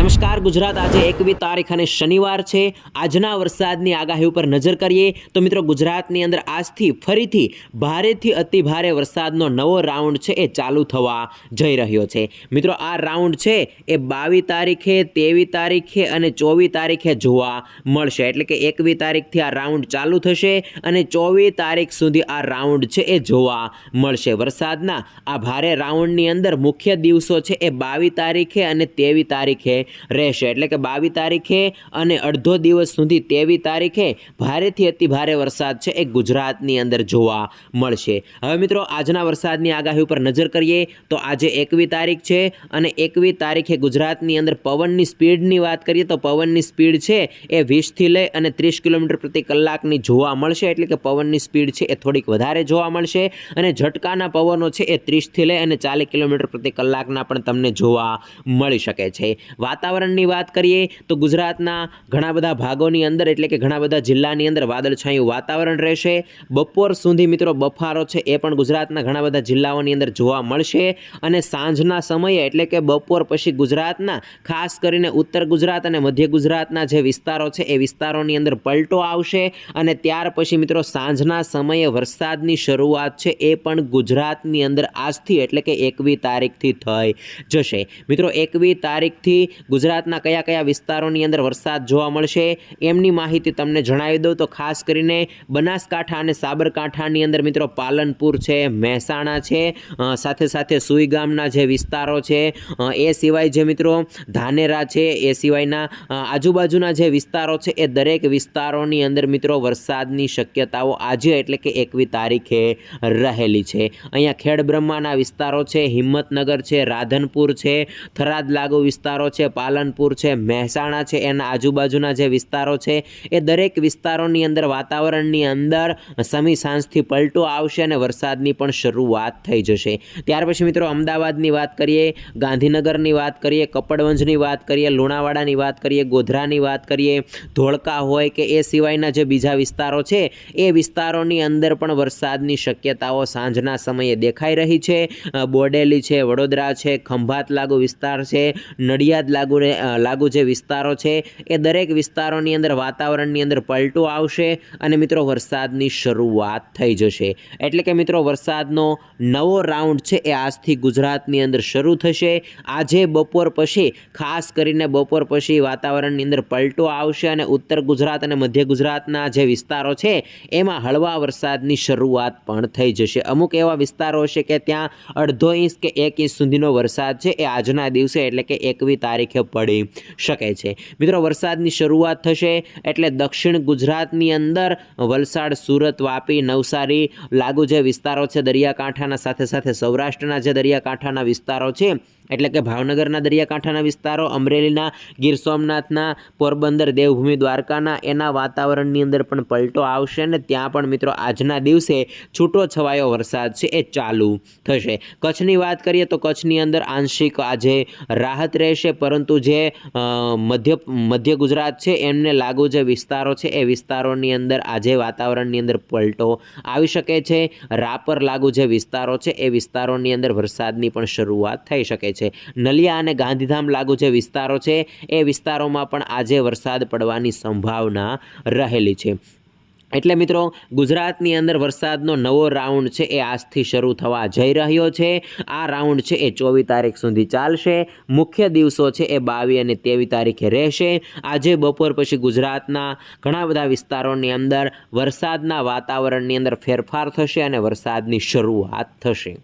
નમસ્કાર, ગુજરાત આજે એકવી તારીખ અને શનિવાર છે. આજના વરસાદની આગાહી ઉપર નજર કરીએ તો મિત્રો ગુજરાતની અંદર આજથી ફરીથી ભારેથી અતિ ભારે વરસાદનો નવો રાઉન્ડ છે એ ચાલુ થવા જઈ રહ્યો છે. મિત્રો આ રાઉન્ડ છે એ બાવીસ તારીખે તેવી તારીખે અને ચોવીસ તારીખે જોવા મળશે. એટલે કે એકવી તારીખથી આ રાઉન્ડ ચાલુ થશે અને ચોવીસ તારીખ સુધી આ રાઉન્ડ છે એ જોવા મળશે. વરસાદના આ ભારે રાઉન્ડની અંદર મુખ્ય દિવસો છે એ બાવીસ તારીખે અને તેવી તારીખે રહેશે. એટલે કે બાવીસ તારીખે અને અડધો દિવસ સુધી તેવી તારીખે ભારેથી અતિ ભારે વરસાદ છે એ ગુજરાતની અંદર જોવા મળશે. હવે મિત્રો, આજના વરસાદની આગાહી ઉપર નજર કરીએ તો આજે એકવી તારીખ છે અને એકવી તારીખે ગુજરાતની અંદર પવનની સ્પીડની વાત કરીએ તો પવનની સ્પીડ છે એ વીસથી લઈ અને ત્રીસ કિલોમીટર પ્રતિ કલાકની જોવા મળશે. એટલે કે પવનની સ્પીડ છે એ થોડીક વધારે જોવા મળશે અને ઝટકાના પવનો છે એ ત્રીસથી લઈ અને ચાલીસ કિલોમીટર પ્રતિ કલાકના પણ તમને જોવા મળી શકે છે. વાતાવરણની વાત કરીએ, તો ગુજરાતના ઘણા બધા ભાગોની અંદર, એટલે કે ઘણા બધા જિલ્લાની અંદર વાદળછાયું વાતાવરણ રહેશે. બપોર સુધી મિત્રો બફારો છે એ પણ ગુજરાતના ઘણા બધા જિલ્લાઓની અંદર જોવા મળશે. અને સાંજના સમયે, એટલે કે બપોર પછી ગુજરાતના, ખાસ કરીને ઉત્તર ગુજરાત અને મધ્ય ગુજરાતના જે વિસ્તારો છે, એ વિસ્તારોની અંદર પલટો આવશે. અને ત્યાર પછી મિત્રો સાંજના સમયે વરસાદની શરૂઆત છે એ પણ ગુજરાતની અંદર આજથી, એટલે કે એકવી તારીખથી થઈ જશે. મિત્રો એકવી તારીખથી ગુજરાતના કયા કયા વિસ્તારોની અંદર વરસાદ જોવા મળશે એમની માહિતી તમને જણાવી દઉં. તો ખાસ કરીને બનાસકાંઠા અને સાબરકાંઠાની અંદર મિત્રો પાલનપુર છે, મહેસાણા છે સાથે સાથે સુઈગામના જે વિસ્તારો છે એ સિવાય જે મિત્રો ધાનેરા છે, એ સિવાયના આજુબાજુના જે વિસ્તારો છે, એ દરેક વિસ્તારોની અંદર મિત્રો વરસાદની શક્યતાઓ આજે એટલે કે એકવી તારીખે રહેલી છે. અહીંયા ખેડબ્રહ્માના વિસ્તારો છે, હિંમતનગર છે, રાધનપુર છે, થરાદ લાગુ વિસ્તારો છે પાલનપુર છે, મહેસાણા છે, એના આજુબાજુના જે વિસ્તારો છે, એ દરેક વિસ્તારોની અંદર વાતાવરણની અંદર સમી સાંજથી પલટો આવશે અને વરસાદની પણ શરૂઆત થઈ જશે. ત્યાર પછી મિત્રો અમદાવાદની વાત કરીએ, ગાંધીનગરની વાત કરીએ, કપડવંજની વાત કરીએ, લુણાવાડાની વાત કરીએ, ગોધરાની વાત કરીએ, ધોળકા હોય કે એ સિવાયના જે બીજા વિસ્તારો છે, એ વિસ્તારોની અંદર પણ વરસાદની શક્યતાઓ સાંજના સમયે દેખાઈ રહી છે. બોડેલી છે, વડોદરા છે, ખંભાત લાગુ વિસ્તાર છે, નડિયાદ લાગુ અ, લાગુ જે વિસ્તારો છે એ દરેક વિસ્તારોની અંદર વાતાવરણની અંદર પલટો આવશે અને મિત્રો વરસાદની શરૂઆત થઈ જશે. એટલે કે મિત્રો વરસાદનો નવો રાઉન્ડ છે એ આજથી ગુજરાતની અંદર શરૂ થશે. આજે બપોર પછી ખાસ કરીને બપોર પછી વાતાવરણની અંદર પલટો આવશે અને ઉત્તર ગુજરાત અને મધ્ય ગુજરાતના જે વિસ્તારો છે એમાં હળવા વરસાદની શરૂઆત પણ થઈ જશે. અમુક એવા વિસ્તારો હશે કે ત્યાં અડધો ઇંચ કે એક ઇંચ સુધીનો વરસાદ છે એ આજના દિવસે એટલે કે એકવી તારીખે પડી શકે છે. મિત્રો, વરસાદની શરૂઆત થશે એટલે દક્ષિણ ગુજરાતની અંદર વલસાડ, સુરત, વાપી, નવસારી લાગુ જે વિસ્તારો છે, દરિયાકાંઠાના સાથે સાથે સૌરાષ્ટ્રના જે દરિયાકાંઠાના વિસ્તારો છે એટલે કે ભાવનગરના દરિયાકાંઠાના વિસ્તારો, અમરેલીના ગીર સોમનાથના, પોરબંદર, દેવભૂમિ, દ્વારકાના, એના વાતાવરણની અંદર પણ પલટો આવશે અને ત્યાં પણ મિત્રો આજના દિવસે છૂટો છવાયો વરસાદ છે, એ ચાલુ થશે. કચ્છની વાત કરીએ તો કચ્છની અંદર આંશિક આજે રાહત રહેશે, પરંતુ જે મધ્ય મધ્ય ગુજરાત છે, એમને લાગુ જે વિસ્તારો છે, એ વિસ્તારોની અંદર આજે વાતાવરણની અંદર પલટો આવી શકે છે. રાપર લાગુ જે વિસ્તારો છે, એ વિસ્તારોની અંદર વરસાદની પણ શરૂઆત થઈ શકે છે. નલિયા અને ગાંધીધામ લાગુ જે વિસ્તારો છે, એ વિસ્તારોમાં પણ આજે વરસાદ પડવાની સંભાવના રહેલી છે. એટલે મિત્રો, ગુજરાતની અંદર વરસાદનો નવો રાઉન્ડ છે એ આજથી શરૂ થવા જઈ રહ્યો છે. આ રાઉન્ડ છે એ ચોવીસ તારીખ સુધી ચાલશે. મુખ્ય દિવસો છે એ બાવીસ અને તેવીસ તારીખે રહેશે. આજે બપોર પછી ગુજરાતના ઘણા બધા વિસ્તારોની અંદર વરસાદના વાતાવરણની અંદર ફેરફાર થશે અને વરસાદની શરૂઆત થશે.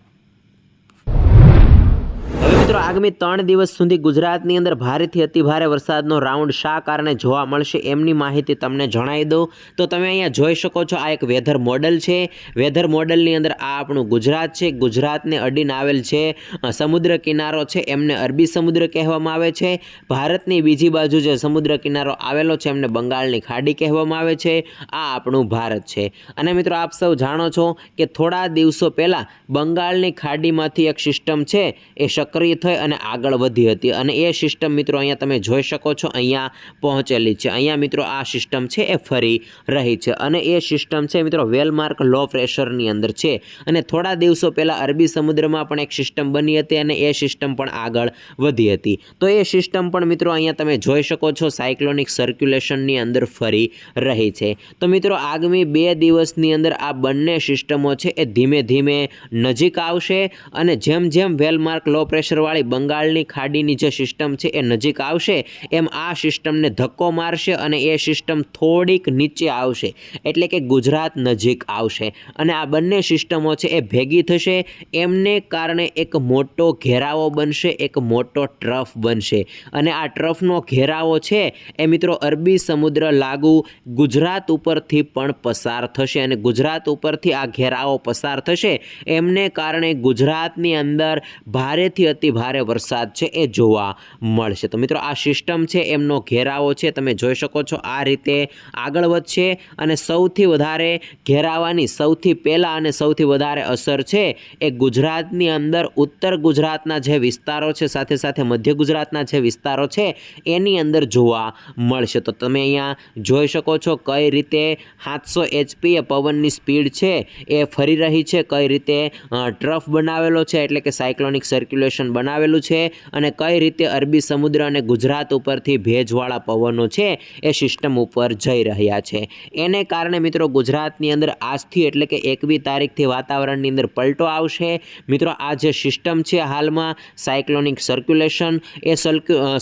મિત્રો, આગામી ત્રણ દિવસ સુધી ગુજરાતની અંદર ભારેથી અતિભારે વરસાદનો રાઉન્ડ શા કારણે જોવા મળશે એમની માહિતી તમને જણાવી દઉં. તો તમે અહીંયા જોઈ શકો છો, આ એક વેધર મોડલ છે. વેધર મોડલની અંદર આ આપણું ગુજરાત છે. ગુજરાતને અડીને આવેલ છે સમુદ્ર કિનારો છે. એમને અરબી સમુદ્ર કહેવામાં આવે છે. ભારતની બીજી બાજુ જે સમુદ્ર કિનારો આવેલો છે, એમને બંગાળની ખાડી કહેવામાં આવે છે. આ આપણું ભારત છે. અને મિત્રો, આપ સૌ જાણો છો કે થોડા દિવસો પહેલાં બંગાળની ખાડીમાંથી એક સિસ્ટમ છે, એ સક્રિય થઈ અને આગળ વધી હતી. અને એ સિસ્ટમ મિત્રો અહીંયા તમે જોઈ શકો છો, અહીંયા પહોંચેલી છે. અહીંયા મિત્રો આ સિસ્ટમ છે, એ ફરી રહી છે. અને એ સિસ્ટમ છે મિત્રો વેલમાર્ક લો પ્રેશરની અંદર છે. અને થોડા દિવસો પહેલાં અરબી સમુદ્રમાં પણ એક સિસ્ટમ બની હતી અને એ સિસ્ટમ પણ આગળ વધી હતી. તો એ સિસ્ટમ પણ મિત્રો અહીંયા તમે જોઈ શકો છો સાયક્લોનિક સર્ક્યુલેશનની અંદર ફરી રહી છે. તો મિત્રો આગામી બે દિવસની અંદર આ બંને સિસ્ટમો છે, એ ધીમે ધીમે નજીક આવશે. અને જેમ જેમ વેલમાર્ક લો પ્રેશરવાળી બંગાળની ખાડીની જે સિસ્ટમ છે એ નજીક આવશે, એમ આ સિસ્ટમને ધક્કો મારશે અને એ સિસ્ટમ થોડીક નીચે આવશે, એટલે કે ગુજરાત નજીક આવશે. અને આ બંને સિસ્ટમો છે એ ભેગી થશે, એમને કારણે એક મોટો ઘેરાવો બનશે, એક મોટો ટ્રફ બનશે. અને આ ટ્રફનો ઘેરાવો છે એ મિત્રો અરબી સમુદ્ર લાગુ ગુજરાત ઉપરથી પણ પસાર થશે અને ગુજરાત ઉપરથી આ ઘેરાવો પસાર થશે, એમને કારણે ગુજરાતની અંદર ભારેથી અતિ ભારે વરસાદ છે એ જોવા મળશે. તો મિત્રો આ સિસ્ટમ છે, એમનો ઘેરાવો છે, તમે જોઈ શકો છો આ રીતે આગળ વધશે અને સૌથી વધારે ઘેરાવાની સૌથી પહેલાં અને સૌથી વધારે અસર છે એ ગુજરાતની અંદર ઉત્તર ગુજરાતના જે વિસ્તારો છે, સાથે સાથે મધ્ય ગુજરાતના જે વિસ્તારો છે, એની અંદર જોવા મળશે. તો તમે અહીંયા જોઈ શકો છો કઈ રીતે સાતસો એચપી એ પવનની સ્પીડ છે, એ ફરી રહી છે, કઈ રીતે ટ્રફ બનાવેલો છે, એટલે કે સાયક્લોનિક સર્ક્યુલેશન બનાવેલું છે અને કઈ રીતે અરબી સમુદ્ર અને ગુજરાત ઉપરથી ભેજવાળા પવનો છે એ સિસ્ટમ ઉપર જઈ રહ્યા છે. એને કારણે મિત્રો ગુજરાતની અંદર આજથી એટલે કે એકવી તારીખથી વાતાવરણની અંદર પલટો આવશે. મિત્રો આ જે સિસ્ટમ છે હાલમાં સાયક્લોનિક સર્ક્યુલેશન એ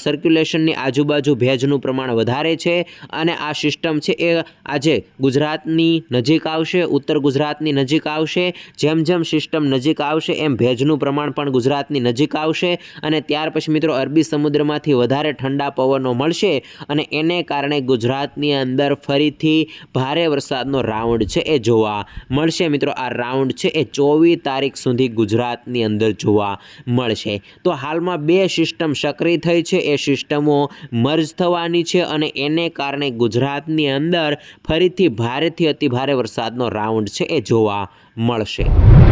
સર્ક્યુલેશનની આજુબાજુ ભેજનું પ્રમાણ વધારે છે અને આ સિસ્ટમ છે એ આજે ગુજરાતની નજીક આવશે, ઉત્તર ગુજરાતની નજીક આવશે. જેમ જેમ સિસ્ટમ નજીક આવશે, એમ ભેજનું પ્રમાણ પણ ગુજરાતની નજીક આવશે. અને ત્યાર પછી મિત્રો અરબી સમુદ્રમાંથી વધારે ઠંડા પવનો મળશે અને એને કારણે ગુજરાતની અંદર ફરીથી ભારે વરસાદનો રાઉન્ડ છે એ જોવા મળશે. મિત્રો, આ રાઉન્ડ છે એ ચોવીસ તારીખ સુધી ગુજરાતની અંદર જોવા મળશે. તો હાલમાં બે સિસ્ટમ સક્રિય થઈ છે. એ સિસ્ટમો મર્જ થવાની છે અને એને કારણે ગુજરાતની અંદર ફરીથી ભારેથી અતિ ભારે વરસાદનો રાઉન્ડ છે એ જોવા મળશે.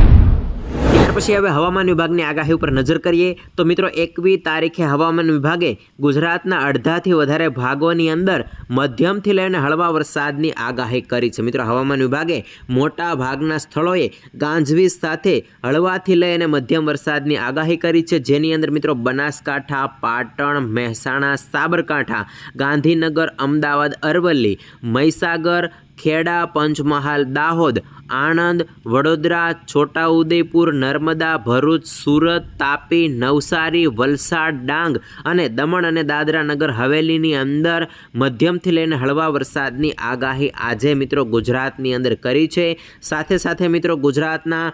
ત્યાર પછી હવે હવામાન વિભાગની આગાહી ઉપર નજર કરીએ તો મિત્રો એકવી તારીખે હવામાન વિભાગે ગુજરાતના અડધાથી વધારે ભાગોની અંદર મધ્યમથી લઈને હળવા વરસાદની આગાહી કરી છે. મિત્રો, હવામાન વિભાગે મોટા ભાગના સ્થળોએ ગાંજવીજ સાથે હળવાથી લઈ અને મધ્યમ વરસાદની આગાહી કરી છે. જેની અંદર મિત્રો બનાસકાંઠા, પાટણ, મહેસાણા, સાબરકાંઠા, ગાંધીનગર, અમદાવાદ, અરવલ્લી, મહીસાગર ખેડા, પંચમહાલ, દાહોદ, આણંદ, વડોદરા, છોટાઉદેપુર, નર્મદા, ભરૂચ, સુરત, તાપી, નવસારી, વલસાડ, ડાંગ અને દમણ અને દાદરા નગર હવેલીની અંદર મધ્યમથી લઈને હળવા વરસાદની આગાહી આજે મિત્રો ગુજરાતની અંદર કરી છે. સાથે સાથે મિત્રો ગુજરાતના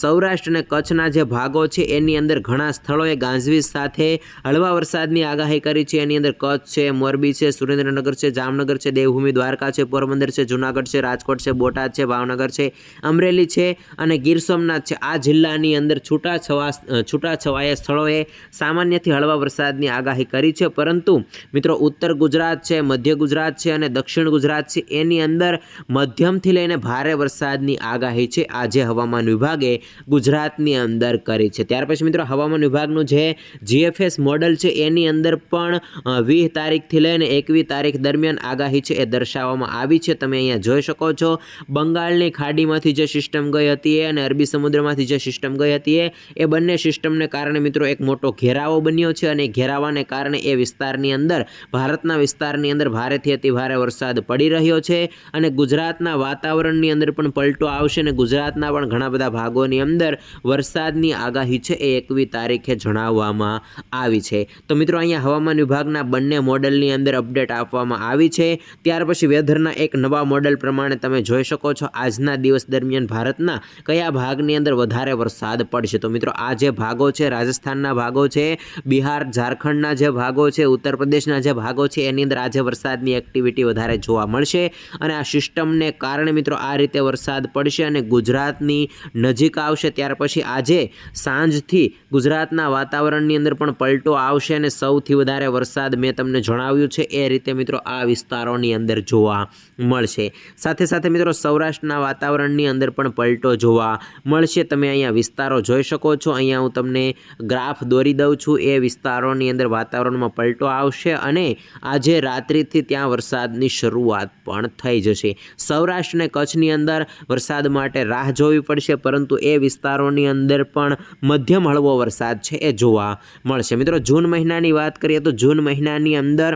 સૌરાષ્ટ્ર અને કચ્છના જે ભાગો છે એની અંદર ઘણા સ્થળોએ ગાંજવીજ સાથે હળવા વરસાદની આગાહી કરી છે. એની અંદર કચ્છ છે, મોરબી છે, સુરેન્દ્રનગર છે, જામનગર છે, દેવભૂમિ દ્વારકા છે, પોરબંદર છે જુનાગઢ છે, રાજકોટ છે, બોટાદ છે, ભાવનગર છે, અમરેલી છે અને ગીર સોમનાથ છે. આ જિલ્લાની અંદર છૂટા છવા છૂટાછવાયા સ્થળોએ સામાન્યથી હળવા વરસાદની આગાહી કરી છે. પરંતુ મિત્રો, ઉત્તર ગુજરાત છે, મધ્ય ગુજરાત છે અને દક્ષિણ ગુજરાત છે, એની અંદર મધ્યમથી લઈને ભારે વરસાદની આગાહી છે. આજે હવામાન વિભાગે ગુજરાતની અંદર કરી છે. ત્યાર પછી મિત્રો, હવામાન વિભાગનું જે જીએફએસ મોડલ છે, એની અંદર પણ વીસ તારીખથી લઈને એકવીસ તારીખ દરમિયાન આગાહી છે એ દર્શાવવામાં આવી છે. તમે અહીંયા જોઈ શકો છો. બંગાળની ખાડીમાંથી જે સિસ્ટમ ગઈ હતી અને અરબી સમુદ્રમાંથી જે સિસ્ટમ ગઈ હતી એ બંને સિસ્ટમને કારણે મિત્રો એક મોટો ઘેરાવો બન્યો છે અને ઘેરાવાને કારણે એ વિસ્તારની અંદર, ભારતના વિસ્તારની અંદર ભારેથી અતિ ભારે વરસાદ પડી રહ્યો છે અને ગુજરાતના વાતાવરણની અંદર પણ પલટો આવશે અને ગુજરાતના પણ ઘણા બધા ભાગોની અંદર વરસાદની આગાહી છે એ એકવી તારીખે જણાવવામાં આવી છે. તો મિત્રો અહીંયા હવામાન વિભાગના બંને મોડલની અંદર અપડેટ આપવામાં આવી છે. ત્યાર પછી વેધરના એક નવા મોડલ પ્રમાણે તમે જોઈ શકો છો આજના દિવસ દરમિયાન ભારતના કયા ભાગની અંદર વધારે વરસાદ પડશે. તો મિત્રો, આ જે ભાગો છે, રાજસ્થાનના ભાગો છે, બિહાર, ઝારખંડના જે ભાગો છે, ઉત્તર પ્રદેશના જે ભાગો છે, એની અંદર આજે વરસાદની એક્ટિવિટી વધારે જોવા મળશે. અને આ સિસ્ટમને કારણે મિત્રો, આ રીતે વરસાદ પડશે અને ગુજરાતની નજીક આવશે. ત્યાર પછી આજે સાંજથી ગુજરાતના વાતાવરણની અંદર પણ પલટો આવશે અને સૌથી વધારે વરસાદ મેં તમને જણાવ્યું છે. એ રીતે મિત્રો, આ વિસ્તારોની અંદર જોવા મળશે. છે. સાથે સાથે મિત્રો સૌરાષ્ટ્રના વાતાવરણની અંદર પણ પલટો જોવા મળશે. તમે અહીંયા વિસ્તારો જોઈ શકો છો. અહીંયા હું તમને ગ્રાફ દોરી દઉં છું. એ વિસ્તારોની અંદર વાતાવરણમાં પલટો આવશે અને આજે રાત્રિથી ત્યાં વરસાદની શરૂઆત પણ થઈ જશે. સૌરાષ્ટ્ર અને કચ્છની અંદર વરસાદ માટે રાહ જોવી પડશે, પરંતુ એ વિસ્તારોની અંદર પણ મધ્યમ હળવો વરસાદ છે એ જોવા મળશે. મિત્રો, જૂન મહિનાની વાત કરીએ તો જૂન મહિનાની અંદર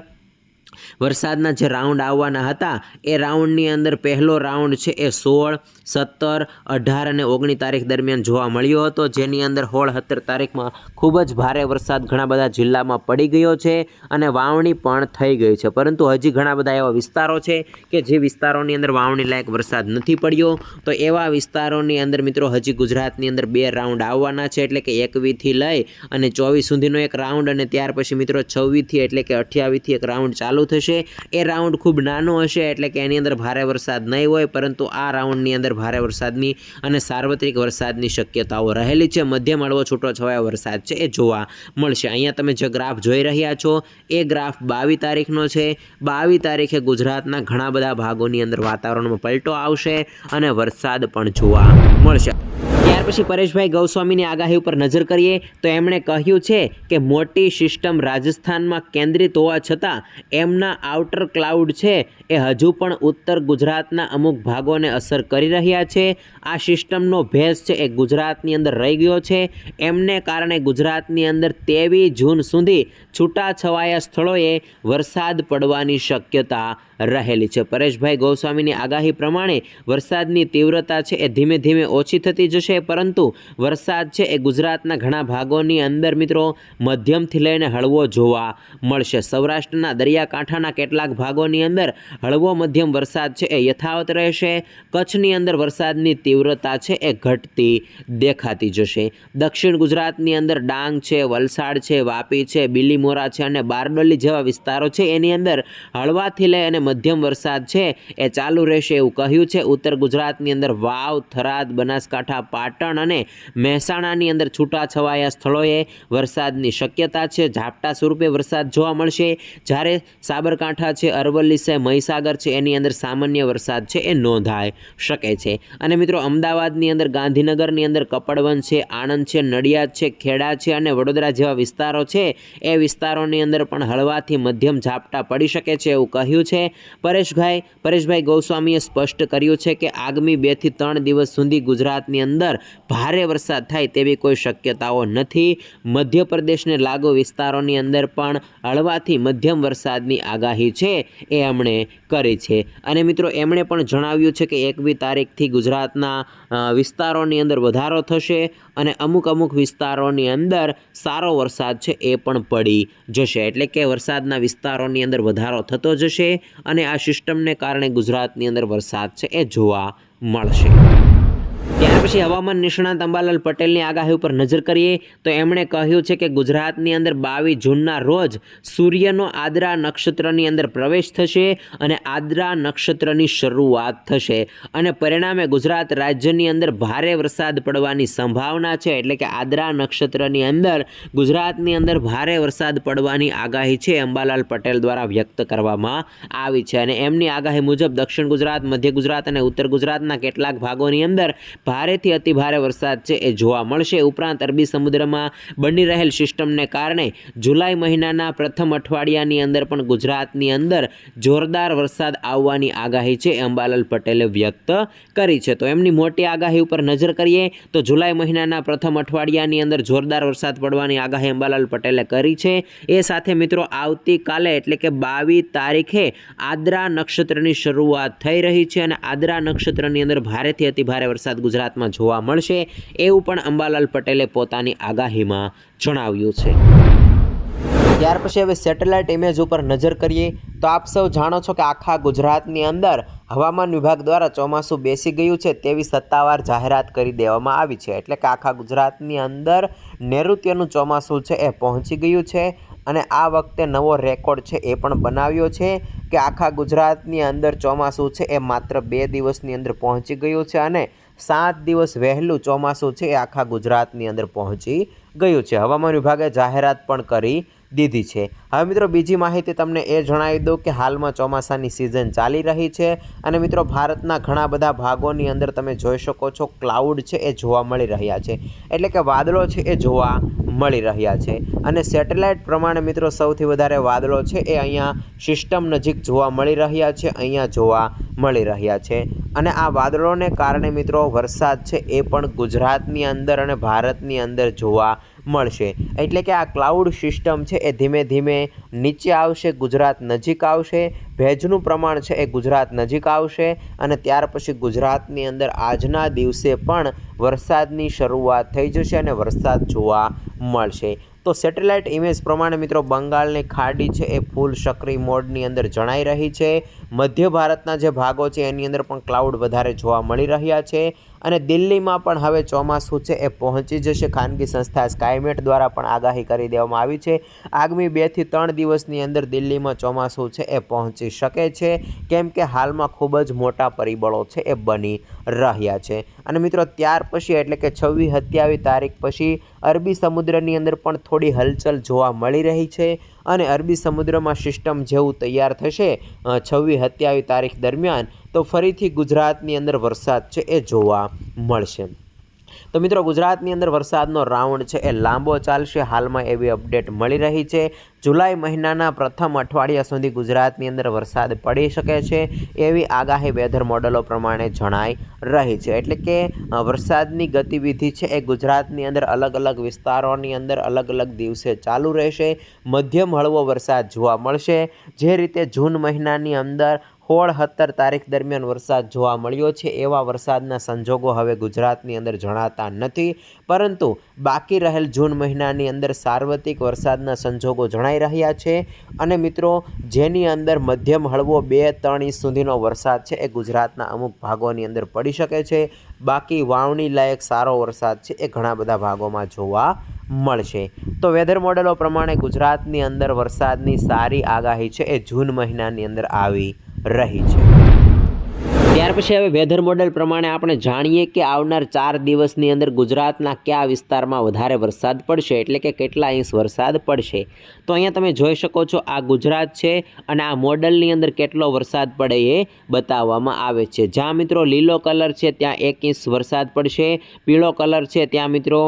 વરસાદના જે રાઉન્ડ આવવાના હતા, એ રાઉન્ડની અંદર પહેલો રાઉન્ડ છે એ સોળ, સત્તર, અઢાર અને ઓગણીસ તારીખ દરમિયાન જોવા મળ્યો હતો. જેની અંદર હોળ સત્તર તારીખમાં ખૂબ જ ભારે વરસાદ ઘણા બધા જિલ્લામાં પડી ગયો છે અને વાવણી પણ થઈ ગઈ છે. પરંતુ હજી ઘણા બધા એવા વિસ્તારો છે કે જે વિસ્તારોની અંદર વાવણી લાયક વરસાદ નથી પડ્યો. તો એવા વિસ્તારોની અંદર મિત્રો, હજી ગુજરાતની અંદર બે રાઉન્ડ આવવાના છે, એટલે કે એકવીથી લઈ અને ચોવીસ સુધીનો એક રાઉન્ડ અને ત્યાર પછી મિત્રો છવ્વીસથી એટલે કે અઠ્યાવીસથી એક રાઉન્ડ ચાલુ થશે. એ રાઉન્ડ ખૂબ નાનો હશે એટલે કે એની અંદર ભારે વરસાદ નહીં હોય, પરંતુ આ રાઉન્ડની અંદર ભારે વરસાદની અને સાર્વત્રિક વરસાદની શક્યતાઓ રહેલી છે. મધ્યમ હળવો છૂટો છવાયો વરસાદ છે, એ જોવા મળશે. અહીંયા તમે જે ગ્રાફ જોઈ રહ્યા છો, એ ગ્રાફ બાવીસ તારીખનો છે. બાવીસ તારીખે ગુજરાતના ઘણા બધા ભાગોની અંદર વાતાવરણમાં પલટો આવશે અને વરસાદ પણ જોવા મળશે. ત્યાર પછી પરેશભાઈ ગૌસ્વામીની આગાહી ઉપર નજર કરીએ તો એમણે કહ્યું છે કે મોટી સિસ્ટમ રાજસ્થાનમાં કેન્દ્રિત હોવા છતાં એમના આઉટર ક્લાઉડ છે એ હજુ પણ ઉત્તર ગુજરાતના અમુક ભાગોને અસર કરી રહ્યા છે. આ સિસ્ટમનો ભેસ છે એ ગુજરાતની અંદર રહી ગયો છે. એમને કારણે ગુજરાતની અંદર તેવીસ જૂન સુધી છૂટાછવાયા સ્થળોએ વરસાદ પડવાની શક્યતા રહેલી છે. પરેશભાઈ ગોસ્વામીની આગાહી પ્રમાણે વરસાદની તીવ્રતા છે એ ધીમે ધીમે ઓછી થતી જશે, પરંતુ વરસાદ છે એ ગુજરાતના ઘણા ભાગોની અંદર મિત્રો મધ્યમથી લઈને હળવો જોવા મળશે. સૌરાષ્ટ્રના દરિયાકાંઠાના કેટલાક ભાગોની અંદર હળવો મધ્યમ વરસાદ છે એ યથાવત રહેશે. કચ્છની અંદર વરસાદની તીવ્રતા છે એ ઘટતી દેખાતી જશે. દક્ષિણ ગુજરાતની અંદર ડાંગ છે, વલસાડ છે, વાપી છે, બિલીમોરા છે અને બારડોલી જેવા વિસ્તારો છે એની અંદર હળવાથી લઈ અને મધ્યમ વરસાદ છે, એ ચાલુ રહેશે એવું કહ્યું છે. ઉત્તર ગુજરાતની અંદર વાવ, થરાદ, બનાસકાંઠા, પાટણ અને મહેસાણાની અંદર છૂટાછવાયા સ્થળોએ વરસાદની શક્યતા છે. ઝાપટા સ્વરૂપે વરસાદ જોવા મળશે. જ્યારે સાબરકાંઠા છે, અરવલ્લી છે, મહીસાગર છે, એની અંદર સામાન્ય વરસાદ છે, એ નોંધાઈ શકે છે. અને મિત્રો, અમદાવાદની અંદર ગાંધીનગરની અંદર કપડવન છે, આણંદ છે, નડિયાદ છે, ખેડા છે અને વડોદરા જેવા વિસ્તારો છે, એ વિસ્તારોની અંદર પણ હળવાથી મધ્યમ ઝાપટા પડી શકે છે એવું કહ્યું છે. પરેશભાઈ પરેશભાઈ ગૌસ્વામીએ સ્પષ્ટ કર્યું છે કે આગામી બેથી ત્રણ દિવસ સુધી ગુજરાતની અંદર ભારે વરસાદ થાય તેવી કોઈ શક્યતાઓ નથી. મધ્યપ્રદેશને લાગુ વિસ્તારોની અંદર પણ હળવાથી મધ્યમ વરસાદની આગાહી છે એ એમણે કરી છે. અને મિત્રો, એમણે પણ જણાવ્યું છે કે એકવી તારીખથી ગુજરાતના વિસ્તારોની અંદર વધારો થશે. અને અમુક અમુક વિસ્તારોની અંદર સારો વરસાદ છે એ પણ પડી જશે. એટલે કે વરસાદના વિસ્તારોની અંદર વધારો થતો જશે અને આ સિસ્ટમને કારણે ગુજરાતની અંદર વરસાદ છે એ જોવા મળશે. ત્યાર પછી હવામાન નિષ્ણાત અંબાલાલ પટેલની આગાહી ઉપર નજર કરીએ તો એમણે કહ્યું છે કે ગુજરાતની અંદર બાવીસ જૂનના રોજ સૂર્યનો આદ્રા નક્ષત્રની અંદર પ્રવેશ થશે અને આદ્રા નક્ષત્રની શરૂઆત થશે. અને પરિણામે ગુજરાત રાજ્યની અંદર ભારે વરસાદ પડવાની સંભાવના છે. એટલે કે આદ્રા નક્ષત્રની અંદર ગુજરાતની અંદર ભારે વરસાદ પડવાની આગાહી છે અંબાલાલ પટેલ દ્વારા વ્યક્ત કરવામાં આવી છે. અને એમની આગાહી મુજબ દક્ષિણ ગુજરાત, મધ્ય ગુજરાત અને ઉત્તર ગુજરાતના કેટલાક ભાગોની અંદર ભારેથી અતિ ભારે વરસાદ છે એ જોવા મળશે. ઉપરાંત અરબી સમુદ્રમાં બની રહેલ સિસ્ટમને કારણે જુલાઈ મહિનાના પ્રથમ અઠવાડિયાની અંદર પણ ગુજરાતની અંદર જોરદાર વરસાદ આવવાની આગાહી છે. એ અંબાલાલ પટેલે વ્યક્ત કરી છે. તો એમની મોટી આગાહી ઉપર નજર કરીએ તો જુલાઈ મહિનાના પ્રથમ અઠવાડિયાની અંદર જોરદાર વરસાદ પડવાની આગાહી અંબાલાલ પટેલે કરી છે. એ સાથે મિત્રો આવતીકાલે એટલે કે બાવીસ તારીખે આદ્રા નક્ષત્રની શરૂઆત થઈ રહી છે અને આદ્રા નક્ષત્રની અંદર ભારેથી અતિભારે વરસાદ વરસાદ ગુજરાતમાં જોવા મળશે એવું પણ અંબાલાલ પટેલે પોતાની આગાહીમાં જણાવ્યું છે. ત્યાર પછી હવે સેટેલાઇટ ઇમેજ ઉપર નજર કરીએ તો આપ સૌ જાણો છો કે આખા ગુજરાતની અંદર હવામાન વિભાગ દ્વારા ચોમાસું બેસી ગયું છે તેવી સત્તાવાર જાહેરાત કરી દેવામાં આવી છે. એટલે કે આખા ગુજરાતની અંદર નૈઋત્યનું ચોમાસું છે એ પહોંચી ગયું છે અને આ વખતે નવો રેકોર્ડ છે એ પણ બનાવ્યો છે કે આખા ગુજરાતની અંદર ચોમાસું છે એ માત્ર બે દિવસની અંદર પહોંચી ગયું છે અને સાત દિવસ વહેલું ચોમાસું છે, એ આખા ગુજરાતની અંદર પહોંચી ગયું છે. હવામાન વિભાગે જાહેરાત પણ કરી દીધી છે. હવે મિત્રો બીજી માહિતી તમને એ જણાવી દઉં કે હાલમાં ચોમાસાની સિઝન ચાલી રહી છે અને મિત્રો ભારતના ઘણા બધા ભાગોની અંદર તમે જોઈ શકો છો ક્લાઉડ છે, એ જોવા મળી રહ્યા છે. એટલે કે વાદળો છે, એ જોવા મળી રહ્યા છે. અને સેટેલાઇટ પ્રમાણે મિત્રો સૌથી વધારે વાદળો છે, એ અહીંયા સિસ્ટમ નજીક જોવા મળી રહ્યા છે, અહીંયા જોવા મળી રહ્યા છે. અને આ વાદળોને કારણે મિત્રો વરસાદ છે એ પણ ગુજરાતની અંદર અને ભારતની અંદર જોવા મળશે. એટલે કે આ ક્લાઉડ સિસ્ટમ છે એ ધીમે ધીમે નીચે આવશે, ગુજરાત નજીક આવશે, ભેજનું પ્રમાણ છે એ ગુજરાત નજીક આવશે અને ત્યાર પછી ગુજરાતની અંદર આજના દિવસે પણ વરસાદની શરૂઆત થઈ જશે અને વરસાદ જોવા મળશે. તો સેટેલાઇટ ઇમેજ પ્રમાણે મિત્રો બંગાળની ખાડી છે, એ ફૂલ સક્રિય મોડની અંદર જણાઈ રહી છે. મધ્ય ભારતના જે ભાગો છે, એની અંદર પણ ક્લાઉડ વધારે જોવા મળી રહ્યા છે. અને દિલ્હીમાં પણ હવે ચોમાસું છે, એ પહોંચી જશે. ખાનગી સંસ્થા સ્કાયમેટ દ્વારા પણ આગાહી કરી દેવામાં આવી છે. આગામી બેથી ત્રણ દિવસની અંદર દિલ્હીમાં ચોમાસું છે, એ પહોંચી શકે છે. કેમ કે હાલમાં ખૂબ જ મોટા પરિબળો છે, એ બની રહ્યા છે. અને મિત્રો, ત્યાર પછી, એટલે કે છવ્વીસ સત્યાવીસ તારીખ પછી, અરબી સમુદ્રની અંદર પણ થોડી હલચલ જોવા મળી રહી છે. અને અરબી સમુદ્રમાં સિસ્ટમ જેવું તૈયાર થશે છવ્વીસ સત્યાવીસ તારીખ દરમિયાન, તો ફરીથી ગુજરાતની અંદર વરસાદ છે એ જોવા મળશે. તો મિત્રો, ગુજરાતની અંદર વરસાદનો રાઉન્ડ છે. એ લાંબો ચાલશે. હાલમાં એવી અપડેટ મળી રહી છે. જુલાઈ મહિનાના પ્રથમ અઠવાડિયા સુધી ગુજરાતની અંદર વરસાદ પડી શકે છે. એવી આગાહી વેધર મોડલો પ્રમાણે જણાઈ રહી છે. એટલે કે વરસાદની ગતિવિધિ છે એ ગુજરાતની અંદર અલગ અલગ વિસ્તારોની અંદર અલગ અલગ દિવસે ચાલુ રહેશે. મધ્યમ હળવો વરસાદ જોવા મળશે. જે રીતે જૂન મહિનાની અંદર સોળ સત્તર તારીખ દરમિયાન વરસાદ જોવા મળ્યો છે. એવા વરસાદના સંજોગો હવે ગુજરાતની અંદર જણાતા નથી. પરંતુ બાકી રહેલ જૂન મહિનાની અંદર સાર્વત્રિક વરસાદના સંજોગો જણાઈ રહ્યા છે. અને મિત્રો, જેની અંદર મધ્યમ હળવો બે ત્રણ ઇંચ સુધીનો વરસાદ છે, એ ગુજરાતના અમુક ભાગોની અંદર પડી શકે છે. બાકી વાવણી લાયક સારો વરસાદ છે, એ ઘણા બધા ભાગોમાં જોવા મળશે. તો વેધર મોડેલો પ્રમાણે ગુજરાતની અંદર વરસાદની સારી આગાહી છે, એ જૂન મહિનાની અંદર આવી રહી છે. ત્યાર પછી હવે વેધર મોડેલ પ્રમાણે આપણે જાણીએ કે આવનાર ચાર દિવસની અંદર ગુજરાતના કયા વિસ્તારમાં વધારે વરસાદ પડશે, એટલે કે કેટલા ઇંચ વરસાદ પડશે. તો અહીંયા તમે જોઈ શકો છો આ ગુજરાત છે અને આ મોડલની અંદર કેટલો વરસાદ પડે એ બતાવવામાં આવે છે. જ્યાં મિત્રો લીલો કલર છે ત્યાં એક ઇંચ વરસાદ પડશે, પીળો કલર છે ત્યાં મિત્રો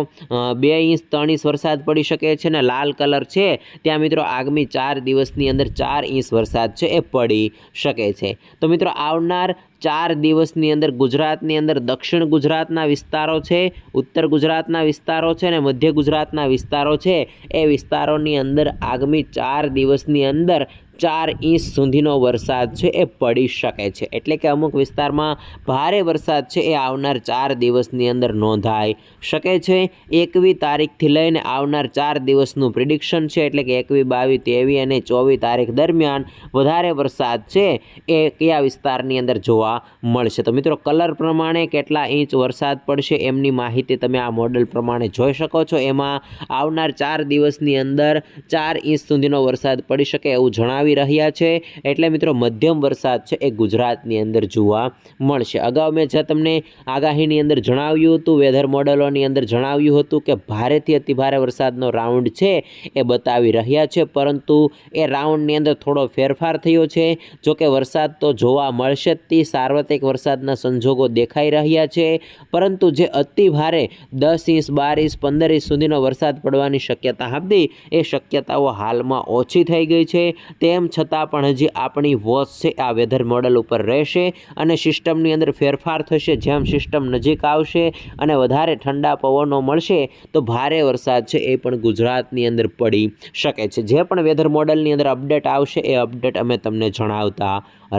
બે ઇંચ ત્રણ ઇંચ વરસાદ પડી શકે છે અને લાલ કલર છે ત્યાં મિત્રો આગામી ચાર દિવસની અંદર ચાર ઇંચ વરસાદ છે એ પડી શકે છે. તો મિત્રો આવનાર ચાર દિવસની અંદર ગુજરાતની અંદર દક્ષિણ ગુજરાતના વિસ્તારો છે, ઉત્તર ગુજરાતના વિસ્તારો છે અને મધ્ય ગુજરાતના વિસ્તારો છે. એ વિસ્તારોની અંદર આગામી ચાર દિવસની અંદર ચાર ઇંચ સુધીનો વરસાદ છે, એ પડી શકે છે. એટલે કે અમુક વિસ્તારમાં ભારે વરસાદ છે, એ આવનાર ચાર દિવસની અંદર નોંધાઈ શકે છે. એકવી તારીખથી લઈને આવનાર ચાર દિવસનું પ્રિડિક્શન છે, એટલે કે એકવી બાવીસ ત્રેવીસ અને ચોવીસ તારીખ દરમિયાન વધારે વરસાદ છે, એ કયા વિસ્તારની અંદર જોવા મળશે? તો મિત્રો, કલર પ્રમાણે કેટલા ઇંચ વરસાદ પડશે એમની માહિતી તમે આ મોડલ પ્રમાણે જોઈ શકો છો. એમાં આવનાર ચાર દિવસની અંદર ચાર ઇંચ સુધીનો વરસાદ પડી શકે એવું જણાવી રહ્યા છે. એટલે મિત્રો, મધ્યમ વરસાદ છે એ ગુજરાતની અંદર જોવા મળશે. અગાઉ મેં જ્યાં તમને આગાહીની અંદર જણાવ્યું હતું વેધર મોડલોની અંદર જણાવ્યું હતું કે ભારેથી અતિભારે વરસાદનો રાઉન્ડ છે એ બતાવી રહ્યા છે. પરંતુ એ રાઉન્ડની અંદર થોડો ફેરફાર થયો છે. જો કે વરસાદ તો જોવા મળશે જ સાર્વત્રિક વરસાદના સંજોગો દેખાઈ રહ્યા છે. પરંતુ જે અતિ ભારે દસ ઇંચ, બાર ઇંચ, પંદર ઇંચ સુધીનો વરસાદ પડવાની શક્યતા હતી એ શક્યતાઓ હાલમાં ઓછી થઈ ગઈ છે. તેમ છતાં પણ હજી આપણી વોચ છે, આ વેધર મોડલ ઉપર રહેશે અને સિસ્ટમની અંદર ફેરફાર થશે. જેમ સિસ્ટમ નજીક આવશે અને વધારે ઠંડા પવનો મળશે, તો ભારે વરસાદ છે એ પણ ગુજરાતની અંદર પડી શકે છે. જે પણ વેધર મોડલની અંદર અપડેટ આવશે, એ અપડેટ અમે તમને જણાવતા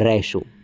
રહેશું.